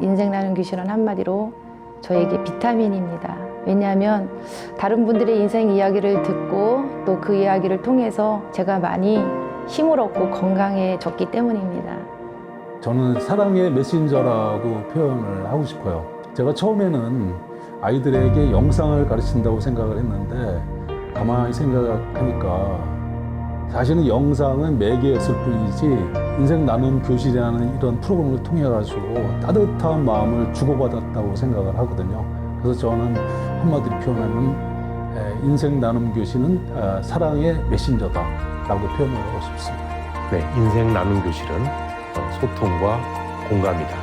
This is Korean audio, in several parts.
인생라는 귀신은 한마디로 저에게 비타민입니다. 왜냐하면 다른 분들의 인생 이야기를 듣고 또 그 이야기를 통해서 제가 많이 힘을 얻고 건강해졌기 때문입니다. 저는 사랑의 메신저라고 표현을 하고 싶어요. 제가 처음에는 아이들에게 영상을 가르친다고 생각을 했는데 가만히 생각하니까 사실은 영상은 매개였을 뿐이지 인생 나눔 교실이라는 이런 프로그램을 통해 가지고 따뜻한 마음을 주고받았다고 생각을 하거든요. 그래서 저는 한마디로 표현하면 에, 인생 나눔 교실은 아, 사랑의 메신저다라고 표현하고 싶습니다. 네, 인생 나눔 교실은 어, 소통과 공감이다.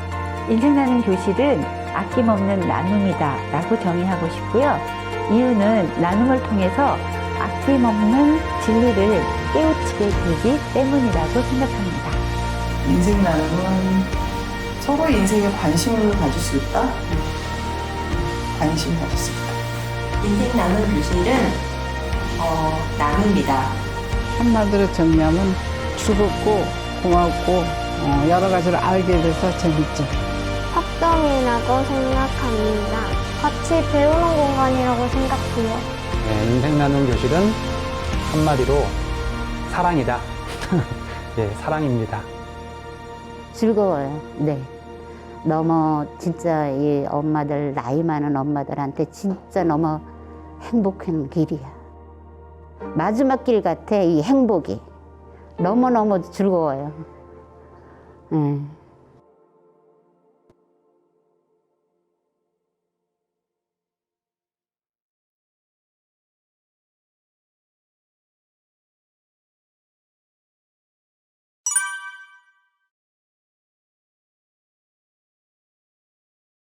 인생 나눔 교실은 아낌없는 나눔이다 라고 정의하고 싶고요. 이유는 나눔을 통해서 아낌없는 진리를 깨우치게 되기 때문이라고 생각합니다. 인생 나눔은 서로의 인생에 관심을 가질 수 있다? 관심 가질 수 있다. 인생 나눔 교실은 어, 나눔이다. 한마디로 정리하면 즐겁고 고맙고 어, 여러 가지를 알게 돼서 재밌죠. 학점이라고 생각합니다. 같이 배우는 공간이라고 생각해요. 네, 인생 나눔 교실은 한마디로 사랑이다. 예, 사랑입니다. 즐거워요. 네. 너무 진짜 이 엄마들 나이 많은 엄마들한테 진짜 너무 행복한 길이야. 마지막 길 같아 이 행복이. 너무 너무 즐거워요. 예.